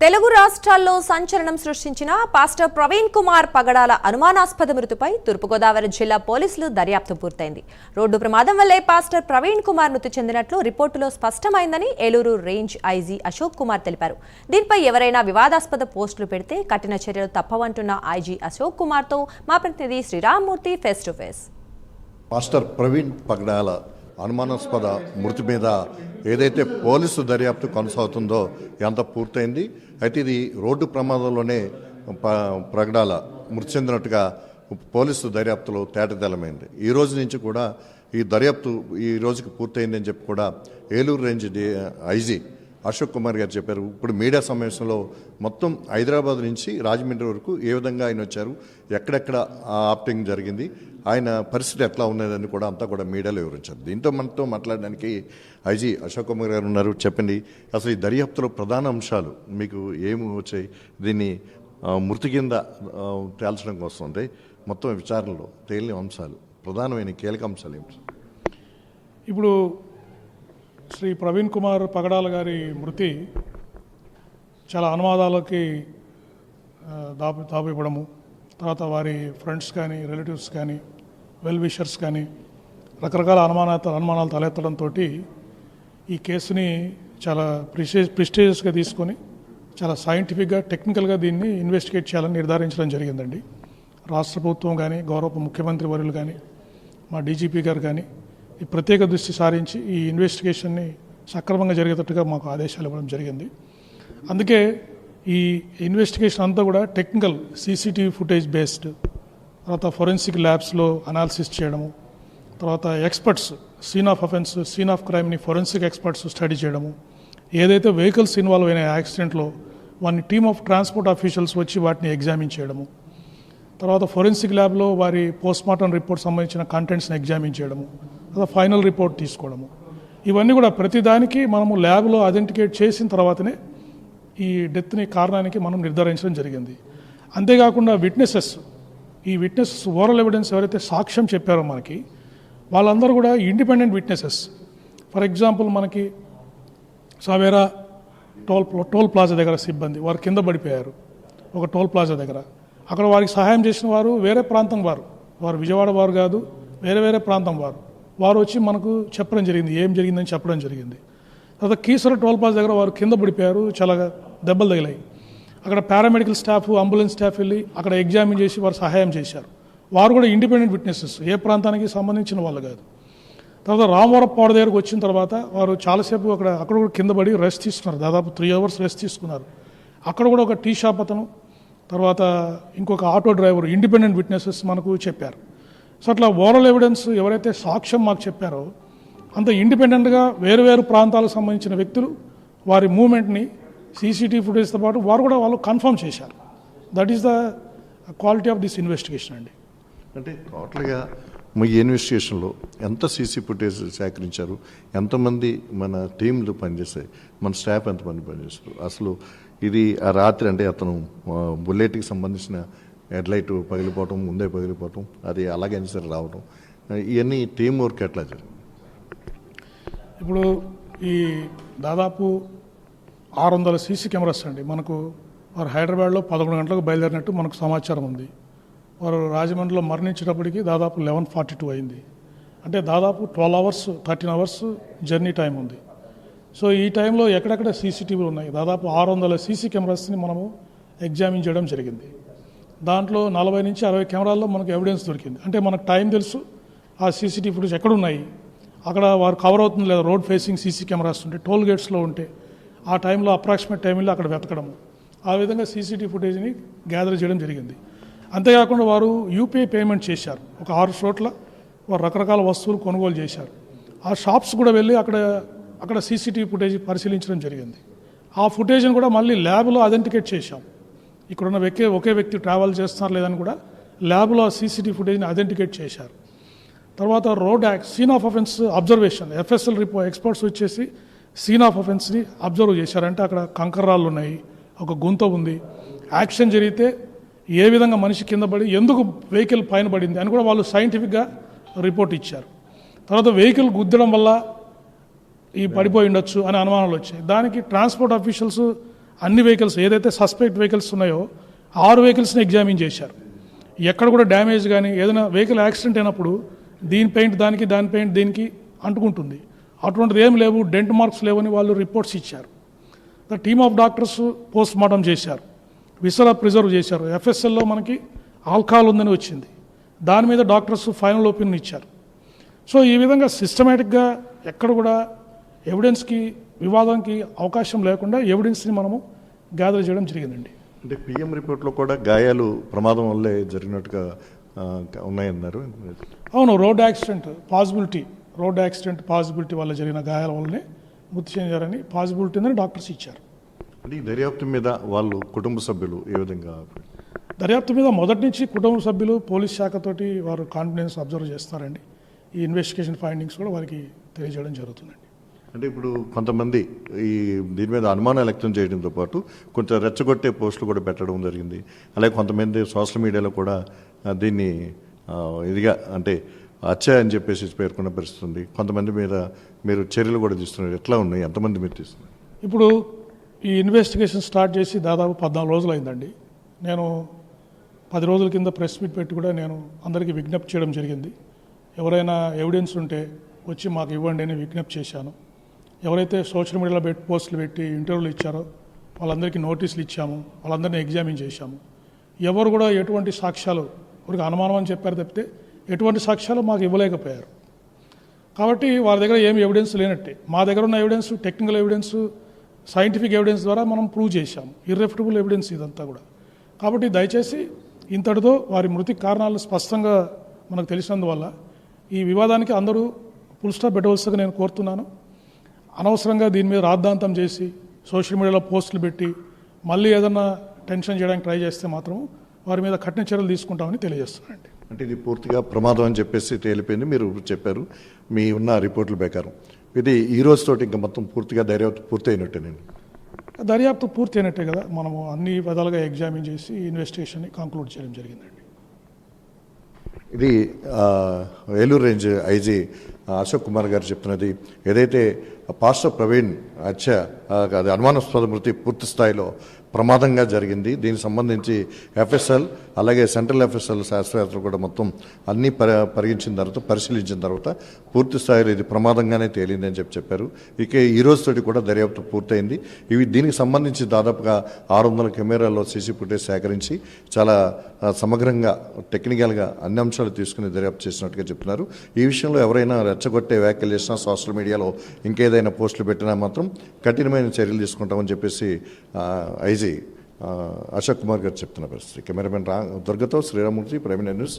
తెలుగు రాష్ట్రాల్లో సంచలనం సృష్టించిన పాస్టర్ ప్రవీణ్ కుమార్ పగడాల అనుమానాస్పద మృతిపై తూర్పుగోదావరి జిల్లా పోలీసులు దర్యాప్తు పూర్తయింది. రోడ్డు ప్రమాదం వల్లే పాస్టర్ ప్రవీణ్ కుమార్ మృతి చెందినట్లు రిపోర్టులో స్పష్టమైందని ఏలూరు రేంజ్ ఐజీ అశోక్ కుమార్ తెలిపారు. దీనిపై ఎవరైనా వివాదాస్పద పోస్టులు పెడితే కఠిన చర్యలు తప్పవంటున్న ఐజీ అశోక్ కుమార్తో మా ప్రతినిధి Sriramamurthy face to face. Pastor Praveen Pagadala అనుమానాస్పద మృతి మీద ఏదైతే పోలీసు దర్యాప్తు కొనసాగుతుందో ఎంత పూర్తయింది? అయితే ఇది రోడ్డు ప్రమాదంలోనే ప- ప్రగడాల మృతి చెందినట్టుగా పోలీసు దర్యాప్తులో తేటతెల్లమైంది ఈ రోజు నుంచి కూడా ఈ దర్యాప్తు ఈ రోజుకి పూర్తయిందని చెప్పి కూడా ఏలూరు రేంజ్ ఐజీ అశోక్ కుమార్ గారు చెప్పారు. ఇప్పుడు మీడియా సమావేశంలో మొత్తం హైదరాబాద్ నుంచి రాజమండ్రి వరకు ఏ విధంగా ఆయన వచ్చారు ఎక్కడెక్కడ ఆ ఆప్టింగ్ జరిగింది ఆయన పరిస్థితి ఎట్లా ఉన్నదని కూడా అంతా కూడా మీడియాలో వివరించారు. దీంతో మనతో మాట్లాడడానికి ఐజీ అశోక్ కుమార్ గారు ఉన్నారు. చెప్పండి అసలు ఈ దర్యాప్తులో ప్రధాన అంశాలు మీకు ఏమి వచ్చాయి? దీన్ని మృతి కింద తేల్చడం కోసం అంటే మొత్తం విచారణలో తేలిన అంశాలు ప్రధానమైన కీలక అంశాలు ఏమిటి? ఇప్పుడు శ్రీ ప్రవీణ్ కుమార్ పగడాల గారి మృతి చాలా అనువాదాలకి దాపు దాపు ఇవ్వడము తర్వాత వారి ఫ్రెండ్స్ కానీ రిలేటివ్స్ కానీ వెల్ విషర్స్ కానీ రకరకాల అనుమాన అనుమానాలు తలెత్తడంతో ఈ కేసుని చాలా ప్రిస్టేజ్ ప్రిస్టేజియస్గా తీసుకొని చాలా సైంటిఫిక్గా టెక్నికల్గా దీన్ని ఇన్వెస్టిగేట్ చేయాలని నిర్ధారించడం జరిగిందండి. రాష్ట్ర ప్రభుత్వం కానీ గౌరవ ముఖ్యమంత్రి వర్యులు కానీ మా డీజీపీ గారు కానీ ఈ ప్రత్యేక దృష్టి సారించి ఈ ఇన్వెస్టిగేషన్ని సక్రమంగా జరిగేటట్టుగా మాకు ఆదేశాలు ఇవ్వడం జరిగింది. అందుకే ఈ ఇన్వెస్టిగేషన్ అంతా కూడా టెక్నికల్ సీసీటీవీ ఫుటేజ్ బేస్డ్ తర్వాత ఫొరెన్సిక్ ల్యాబ్స్లో అనాలిసిస్ చేయడము తర్వాత experts scene of offence scene of క్రైమ్ని forensic experts study చేయడము ఏదైతే వెహికల్స్ ఇన్వాల్వ్ అయిన యాక్సిడెంట్లో వారిని టీమ్ ఆఫ్ ట్రాన్స్పోర్ట్ ఆఫీషియల్స్ వచ్చి వాటిని ఎగ్జామిన్ చేయడము తర్వాత ఫొరెన్సిక్ ల్యాబ్లో వారి పోస్ట్మార్టం రిపోర్ట్ సంబంధించిన కంటెంట్స్ని ఎగ్జామిన్ చేయడము తర్వాత ఫైనల్ రిపోర్ట్ తీసుకోవడము. ఇవన్నీ కూడా ప్రతిదానికి మనము ల్యాబ్లో ఐడెంటికేట్ చేసిన తర్వాతనే ఈ డెత్ని కారణానికి మనం నిర్ధారించడం జరిగింది. అంతేకాకుండా విట్నెసెస్ ఈ విట్నెసెస్ ఓరల్ ఎవిడెన్స్ ఎవరైతే సాక్ష్యం చెప్పారో మనకి వాళ్ళందరూ కూడా ఇండిపెండెంట్ విట్నెసెస్. ఫర్ ఎగ్జాంపుల్ మనకి సవేరా టోల్ టోల్ ప్లాజా దగ్గర సిబ్బంది వారు కింద పడిపోయారు. ఒక టోల్ ప్లాజా దగ్గర. అక్కడ వారికి సహాయం చేసిన వారు వేరే ప్రాంతం వారు. వారు విజయవాడ వారు కాదు వేరే వేరే ప్రాంతం వారు. వారు వచ్చి మనకు చెప్పడం జరిగింది. ఏం జరిగిందని చెప్పడం జరిగింది. తర్వాత కీసర టోల్ పాస్ దగ్గర వారు కింద పడిపోయారు. చాలా దెబ్బలు తగిలాయి. అక్కడ పారామెడికల్ స్టాఫ్ అంబులెన్స్ స్టాఫ్ వెళ్ళి అక్కడ ఎగ్జామిన్ చేసి వారు సహాయం చేశారు. వారు కూడా ఇండిపెండెంట్ విట్నెసెస్. ఏ ప్రాంతానికి సంబంధించిన వాళ్ళు కాదు. తర్వాత రామవరపాడు దగ్గరకు వచ్చిన తర్వాత వారు చాలాసేపు అక్కడ అక్కడ కూడా కింద పడి రెస్ట్ తీసుకున్నారు. దాదాపు త్రీ అవర్స్ రెస్ట్ తీసుకున్నారు. అక్కడ కూడా ఒక టీ షాప్ అతను తర్వాత ఇంకొక ఆటో డ్రైవర్ ఇండిపెండెంట్ విట్నెసెస్ మనకు చెప్పారు. సో అట్లా ఓరల్ ఎవిడెన్స్ ఎవరైతే సాక్ష్యం మాకు చెప్పారో అంత ఇండిపెండెంట్గా వేరు వేరు ప్రాంతాలకు సంబంధించిన వ్యక్తులు వారి మూమెంట్ని సీసీటీవీ ఫుటేజ్తో పాటు వారు కూడా వాళ్ళు కన్ఫర్మ్ చేశారు. That is the quality of this investigation అండి. అంటే టోటల్గా మీ ఇన్వెస్టిగేషన్లో ఎంత సీసీ ఫుటేజ్ సేకరించారు ఎంతమంది మన టీంలు పనిచేస్తాయి మన స్టాఫ్ ఎంతమంది పనిచేస్తారు? అసలు ఇది ఆ రాత్రి అంటే అతను బుల్లెట్కి సంబంధించిన హెడ్లైట్ పగిలిపోవటం ముందే పగిలిపోవటం అది అలాగే సరే రావటం. ఇవన్నీ టీం వర్క్ ఎట్లా జరిగింది? ఇప్పుడు ఈ దాదాపు ఆరు వందల సీసీ కెమెరాస్ అండి. మనకు వారు హైదరాబాద్లో పదకొండు గంటలకు బయలుదేరినట్టు మనకు సమాచారం ఉంది. వారు రాజమండ్రిలో మరణించేటప్పటికి దాదాపు లెవెన్ ఫార్టీ టూ అయింది. అంటే దాదాపు twelve hours thirteen hours journey time ఉంది. సో ఈ టైంలో ఎక్కడెక్కడ సీసీటీవీలు ఉన్నాయి? దాదాపు ఆరు వందల సీసీ కెమెరాస్ని మనము ఎగ్జామిన్ చేయడం జరిగింది. దాంట్లో నలభై నుంచి అరవై కెమెరాల్లో మనకు ఎవిడెన్స్ దొరికింది. అంటే మనకు టైం తెలుసు ఆ సీసీటీవీ ఫుటేజ్ ఎక్కడ ఉన్నాయి అక్కడ వారు కవర్ అవుతుంది లేదా రోడ్ ఫేసింగ్ సీసీ కెమెరాస్ ఉంటే టోల్ గేట్స్లో ఉంటే ఆ టైంలో అప్రాక్సిమేట్ టైంలో అక్కడ వెతకడం ఆ విధంగా సీసీటీవీ ఫుటేజ్ని గ్యాదర్ చేయడం జరిగింది. అంతేకాకుండా వారు యూపీఐ పేమెంట్ చేశారు. ఒక ఆరు చోట్ల వారు రకరకాల వస్తువులు కొనుగోలు చేశారు. ఆ షాప్స్ కూడా వెళ్ళి అక్కడ అక్కడ సీసీటీవీ ఫుటేజ్ పరిశీలించడం జరిగింది. ఆ ఫుటేజ్ని కూడా మళ్ళీ ల్యాబ్లో ఐడెంటిఫికేట్ చేశాం. ఇక్కడున్న వ్యక్తి ఒకే వ్యక్తి ట్రావెల్ చేస్తున్నారు లేదని కూడా ల్యాబ్లో సీసీటీవీ ఫుటేజ్ని ఐడెంటిఫికేట్ చేశారు. తర్వాత road act scene of offence observation FSL రిపో experts వచ్చేసి సీన్ ఆఫ్ అఫెన్స్ని అబ్జర్వ్ చేశారంటే అక్కడ కంకర్రాళ్ళు ఉన్నాయి ఒక గుంత ఉంది. యాక్షన్ జరిగితే ఏ విధంగా మనిషి కింద పడి ఎందుకు వెహికల్ పైన పడింది అని కూడా వాళ్ళు సైంటిఫిక్గా రిపోర్ట్ ఇచ్చారు. తర్వాత వెహికల్ గుద్దడం వల్ల ఈ పడిపోయి ఉండొచ్చు అనే అనుమానాలు వచ్చాయి. దానికి ట్రాన్స్పోర్ట్ అఫీషియల్స్ అన్ని వెహికల్స్ ఏదైతే సస్పెక్ట్ వెహికల్స్ ఉన్నాయో ఆరు వెహికల్స్ని ఎగ్జామిన్ చేశారు. ఎక్కడ కూడా డ్యామేజ్ కానీ ఏదైనా వెహికల్ యాక్సిడెంట్ అయినప్పుడు దీని పెయింట్ దానికి దాని పెయింట్ దీనికి అంటుకుంటుంది. అటువంటిది ఏం లేవు డెంట్ మార్క్స్ లేవని వాళ్ళు రిపోర్ట్స్ ఇచ్చారు. The team of doctors post mortem చేశారు. విసరా ప్రిజర్వ్ చేశారు ఎఫ్ఎస్ఎల్లో మనకి ఆల్కహాల్ ఉందని వచ్చింది. దాని మీద డాక్టర్స్ ఫైనల్ ఒపీనియన్ ఇచ్చారు. సో ఈ విధంగా సిస్టమేటిక్గా ఎక్కడ కూడా ఎవిడెన్స్కి వివాదానికి అవకాశం లేకుండా ఎవిడెన్స్ని మనము గ్యాదర్ చేయడం జరిగిందండి. అంటే పిఎం రిపోర్ట్లో కూడా గాయాలు ప్రమాదం వల్లే జరిగినట్టుగా ఉన్నాయన్నారు. అవును road accident possibility road accident possibility వల్ల జరిగిన గాయాల వల్లనే మృతి చెందారని పాసిబిలిటీ ఉందని డాక్టర్స్ ఇచ్చారు. అంటే ఈ దర్యాప్తు మీద వాళ్ళు కుటుంబ సభ్యులు ఏ విధంగా దర్యాప్తు మీద మొదటి నుంచి కుటుంబ సభ్యులు పోలీస్ శాఖతోటి వారు కాన్ఫిడెన్స్ అబ్జర్వ్ చేస్తారండి. ఈ ఇన్వెస్టిగేషన్ ఫైండింగ్స్ కూడా వారికి తెలియజేయడం జరుగుతుందండి. అంటే ఇప్పుడు కొంతమంది ఈ దీని మీద అనుమానాలు వ్యక్తం చేయడంతో పాటు కొంచెం రెచ్చగొట్టే పోస్టులు కూడా పెట్టడం జరిగింది. అలాగే కొంతమంది సోషల్ మీడియాలో కూడా దీన్ని ఇదిగా అంటే అచ్చా అని చెప్పేసి పేర్కొన్న పరిస్థితి ఉంది. కొంతమంది మీద మీరు చర్యలు కూడా తీస్తున్నారు. ఎట్లా ఉన్నాయి? ఎంతమంది మీరు తీస్తున్నారు? ఇప్పుడు ఈ ఇన్వెస్టిగేషన్ స్టార్ట్ చేసి దాదాపు పద్నాలుగు రోజులు అయిందండి నేను పది రోజుల కింద ప్రెస్ మీట్ పెట్టి కూడా నేను అందరికీ విజ్ఞప్తి చేయడం జరిగింది. ఎవరైనా ఎవిడెన్స్ ఉంటే వచ్చి మాకు ఇవ్వండి అని విజ్ఞప్తి చేశాను. ఎవరైతే సోషల్ మీడియాలో పెట్టి పోస్టులు పెట్టి ఇంటర్వ్యూలు ఇచ్చారో వాళ్ళందరికీ నోటీసులు ఇచ్చాము వాళ్ళందరినీ ఎగ్జామిన్ చేశాము. ఎవరు కూడా ఎటువంటి సాక్ష్యాలు ఊరికి అనుమానం అని చెప్పారు తప్పితే ఎటువంటి సాక్ష్యాలు మాకు ఇవ్వలేకపోయారు. కాబట్టి వారి దగ్గర ఏమి ఎవిడెన్స్ లేనట్టే. మా దగ్గర ఉన్న evidence technical evidence scientific evidence ద్వారా మనం ప్రూవ్ చేశాం ఇర్రెఫ్టబుల్ ఎవిడెన్స్ ఇదంతా కూడా. కాబట్టి దయచేసి ఇంతటితో వారి మృతి కారణాలు స్పష్టంగా మనకు తెలిసినందువల్ల ఈ వివాదానికి అందరూ ఫుల్ స్టాప్ పెట్టవలసిగా నేను కోరుతున్నాను. అనవసరంగా దీని మీద రాద్ధాంతం చేసి సోషల్ మీడియాలో పోస్టులు పెట్టి మళ్ళీ ఏదన్నా టెన్షన్ చేయడానికి ట్రై చేస్తే మాత్రం వారి మీద కఠిన చర్యలు తీసుకుంటామని తెలియజేస్తున్నానండి. అంటే ఇది పూర్తిగా ప్రమాదం అని చెప్పేసి తేలిపోయింది. మీరు చెప్పారు. మీ ఉన్న రిపోర్టుల ప్రకారం ఇది ఈ రోజుతోటి ఇంకా మొత్తం పూర్తిగా దర్యాప్తు పూర్తి అయినట్టే నేను. దర్యాప్తు పూర్తి అయినట్టే కదా. మనము అన్ని విధాలుగా ఎగ్జామిన్ చేసి ఇన్వెస్టిగేషన్ని కంక్లూడ్ చేయడం జరిగిందండి. ఇది ఏలూరు రేంజ్ ఐజీ అశోక్ కుమార్ గారు చెప్తున్నది ఏదైతే పాస్టర్ ప్రవీణ్ హత్య అది అనుమానాస్పద మృతి పూర్తి స్థాయిలో ప్రమాదంగా జరిగింది. దీనికి సంబంధించి ఎఫ్ఎస్ఎల్ అలాగే సెంట్రల్ ఎఫ్ఎస్ఎల్ శాస్త్రవేత్తలు కూడా మొత్తం అన్ని పరి పరిగించిన తర్వాత పరిశీలించిన తర్వాత పూర్తి స్థాయిలో ఇది ప్రమాదంగానే తేలిందని చెప్పి చెప్పారు. ఇక ఈ రోజుతోటి కూడా దర్యాప్తు పూర్తయింది. ఇవి దీనికి సంబంధించి దాదాపుగా ఆరు వందల కెమెరాల్లో సీసీ ఫుటేజ్ సేకరించి చాలా సమగ్రంగా టెక్నికల్గా అన్ని అంశాలు తీసుకుని దర్యాప్తు చేసినట్టుగా చెప్తున్నారు. ఈ విషయంలో ఎవరైనా రెచ్చగొట్టే వ్యాఖ్యలు చేసినా సోషల్ మీడియాలో ఇంకేదైనా పోస్టులు పెట్టినా మాత్రం కఠినమైన చర్యలు తీసుకుంటామని చెప్పేసి ఐజీ ఆ, అశోక్ కుమార్ గారు చెప్తున్న పరిస్థితి కెమెరామెన్ రా దుర్గతో శ్రీరామూర్తి ప్రైమ్ న్యూస్